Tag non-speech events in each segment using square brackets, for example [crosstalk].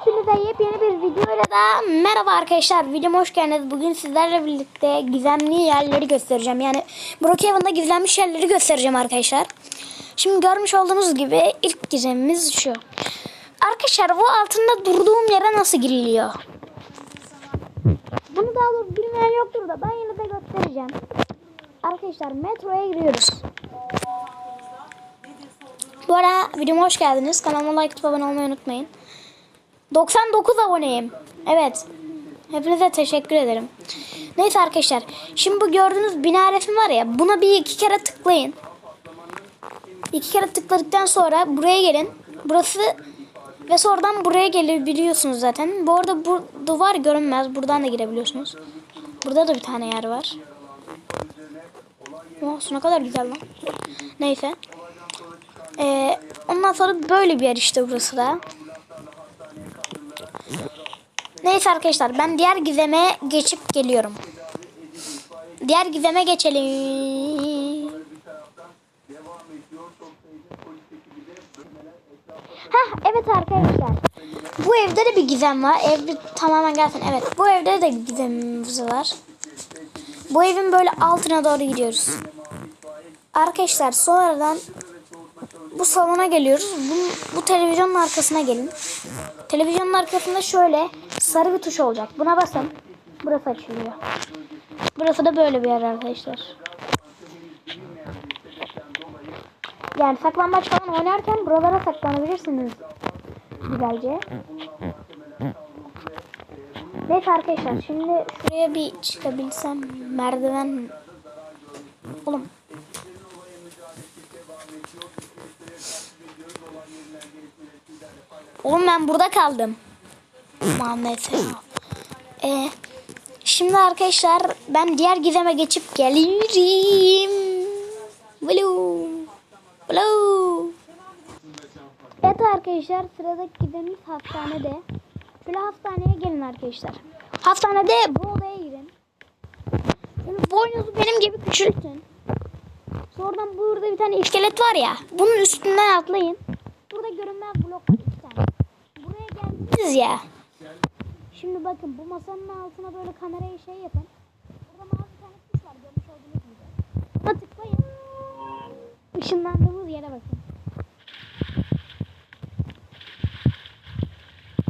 Hepinize yepyeni bir videoyla da merhaba arkadaşlar. Videoma hoş geldiniz. Bugün sizlerle birlikte gizemli yerleri göstereceğim. Yani Brookhaven'da gizlenmiş yerleri göstereceğim arkadaşlar. Şimdi görmüş olduğunuz gibi ilk gizemimiz şu. Arkadaşlar bu altında durduğum yere nasıl giriliyor? Bunu daha doğrusu bilmeyen yoktur da ben yine de göstereceğim. Arkadaşlar metroya giriyoruz. Bu arada videoma hoş geldiniz. Kanalıma like atıp abone olmayı unutmayın. 99 aboneyim. Evet. Hepinize teşekkür ederim. Neyse arkadaşlar. Şimdi bu gördüğünüz bina resmi var ya. Buna bir iki kere tıklayın. İki kere tıkladıktan sonra buraya gelin. Burası ve sonradan buraya gelebiliyorsunuz zaten. Bu arada bu duvar görünmez. Buradan da girebiliyorsunuz. Burada da bir tane yer var. Oh, ne kadar güzel lan. Neyse. Ee, ondan sonra böyle bir yer işte burası da. Neyse arkadaşlar ben diğer gizeme geçip geliyorum. Diğer gizeme geçelim. Heh evet arkadaşlar. Bu evde de bir gizem var. Ev tamamen gelsin. Evet bu evde de gizemimiz var. Bu evin böyle altına doğru gidiyoruz. Arkadaşlar sonradan bu salona geliyoruz. Bu, bu televizyonun arkasına gelin. Televizyonun arkasında şöyle sarı bir tuş olacak. Buna basın. Burası açılıyor. Burası da böyle bir yer arkadaşlar. Yani saklambaç falan oynarken buralara saklanabilirsiniz. Güzelce. Neyse arkadaşlar şimdi şuraya bir çıkabilsem merdiven Oğlum Oğlum ben burada kaldım. Neyse. Ee, şimdi arkadaşlar ben diğer gizeme geçip gelirim. Blue. Blue. Evet arkadaşlar sıradaki gizemimiz hastanede. Şöyle hastaneye gelin arkadaşlar. Hastanede bu odaya girin. Şimdi boynunuzu benim gibi küçültün. Sonradan burada bir tane iskelet var ya. Bunun üstünden atlayın. Burada görünmez blok var iki tane. Geldiniz ya. Şimdi bakın bu masanın altına böyle kamerayı şey yapın. Burada mavi bir tane tuş var görmüş olduğunuz gibi. Buna tıklayın. Işınlandığımız yere bakın.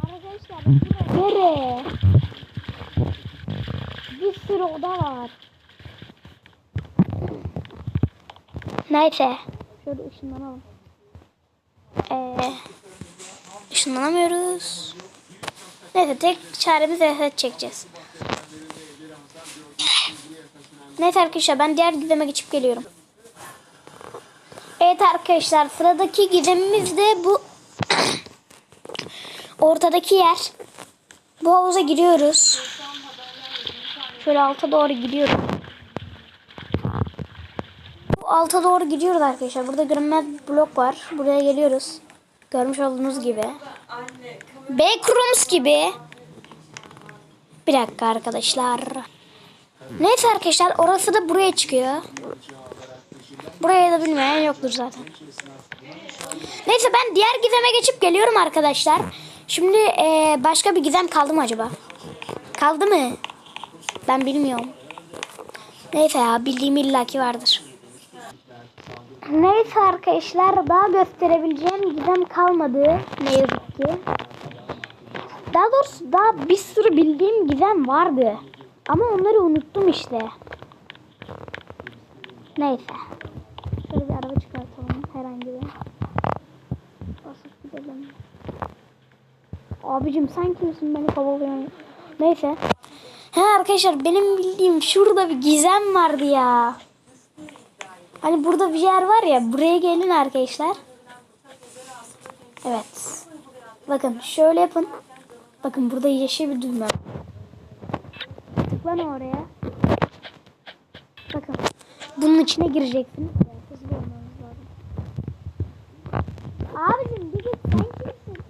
Arkadaşlar buraya nere? Bir sürü oda var. Neyse. Şöyle ışınlanalım. Ee, ışınlanamıyoruz. Neyse tek çaremiz reset çekeceğiz. Neyse arkadaşlar ben diğer gizeme geçip geliyorum. Evet arkadaşlar sıradaki gizemimiz de bu [coughs] ortadaki yer. Bu havuza giriyoruz. Şöyle alta doğru gidiyoruz. Bu alta doğru gidiyoruz arkadaşlar. Burada görünmez blok var. Buraya geliyoruz. Görmüş olduğunuz gibi. Backrooms gibi. Bir dakika arkadaşlar. Neyse arkadaşlar orası da buraya çıkıyor. Buraya da bilmeyen yoktur zaten. Neyse ben diğer gizeme geçip geliyorum arkadaşlar. Şimdi eee, başka bir gizem kaldı mı acaba? Kaldı mı? Ben bilmiyorum. Neyse ya bildiğim illaki vardır. Neyse arkadaşlar daha gösterebileceğim gizem kalmadı ne yazık ki. Daha doğrusu daha bir sürü bildiğim gizem vardı. Ama onları unuttum işte. Neyse. Şöyle bir araba çıkartalım herhangi bir. Basıp gidelim. Abicim sen kimsin beni kovalıyorsun? Neyse. He arkadaşlar benim bildiğim şurada bir gizem vardı ya. Hani burada bir yer var ya buraya gelin arkadaşlar. Evet. Bakın şöyle yapın. Bakın burada yeşil bir düğme. Tıklan oraya. Bakın. Bunun içine lazım. Abicim bir git sen kimsin?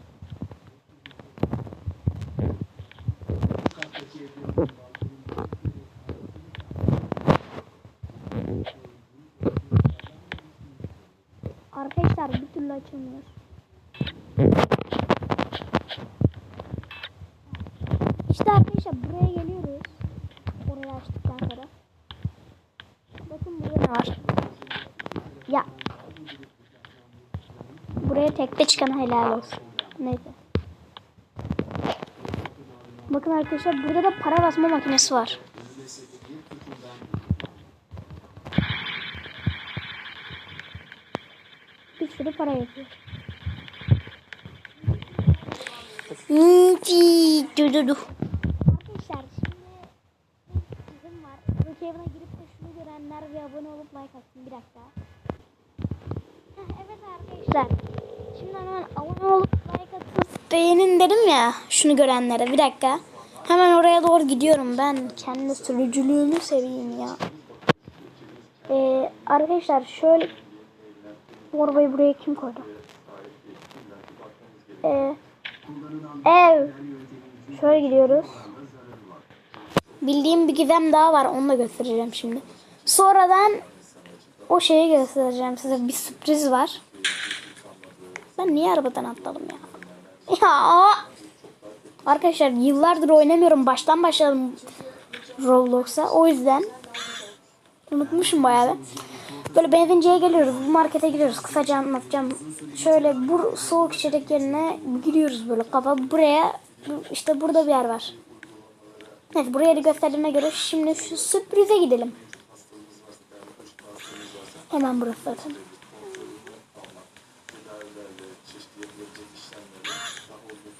Arkadaşlar bir türlü açılmıyor. Ve çıkan helal olsun. Neyse. Bakın arkadaşlar burada da para basma makinesi var. Bir sürü para yapıyor. Dur dur dur. Arkadaşlar şimdi bizim var. Brookhaven'a girip de şunu görenler bir abone olup like atsın. Bir dakika. [laughs] Evet arkadaşlar. Şimdi hemen abone olup like atıp beğenin dedim ya şunu görenlere. Bir dakika. Hemen oraya doğru gidiyorum. Ben kendi sürücülüğümü seveyim ya. Ee, arkadaşlar şöyle bu arabayı buraya kim koydu? Ee, ev. Şöyle gidiyoruz. Bildiğim bir gizem daha var. Onu da göstereceğim şimdi. Sonradan o şeyi göstereceğim size. Bir sürpriz var. Ben niye arabadan atladım ya? Ya. Arkadaşlar yıllardır oynamıyorum. Baştan başladım Roblox'a. O yüzden unutmuşum bayağı bir. Böyle benzinciye geliyoruz. Bu markete giriyoruz. Kısaca anlatacağım. Şöyle bu soğuk içecek yerine giriyoruz böyle kafa. Buraya işte burada bir yer var. Evet buraya da gösterdiğime göre şimdi şu sürprize gidelim. Hemen burası zaten.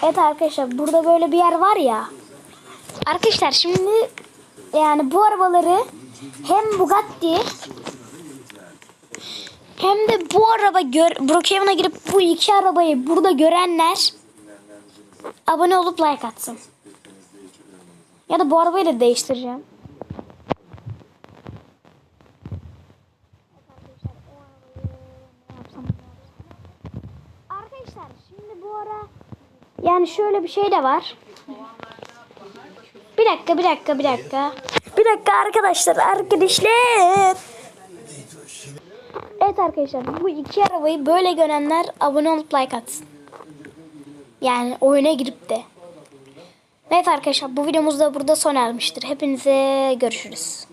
Evet arkadaşlar burada böyle bir yer var ya. Arkadaşlar şimdi yani bu arabaları hem Bugatti hem de bu araba gör Brookhaven'a girip bu iki arabayı burada görenler abone olup like atsın. Ya da bu arabayı da değiştireceğim. Arkadaşlar şimdi bu ara yani şöyle bir şey de var. Bir dakika, bir dakika, bir dakika. Bir dakika arkadaşlar, arkadaşlar. Evet arkadaşlar, bu iki arabayı böyle görenler abone olup like atsın. Yani oyuna girip de. Evet arkadaşlar, bu videomuz da burada sona ermiştir. Hepinize görüşürüz.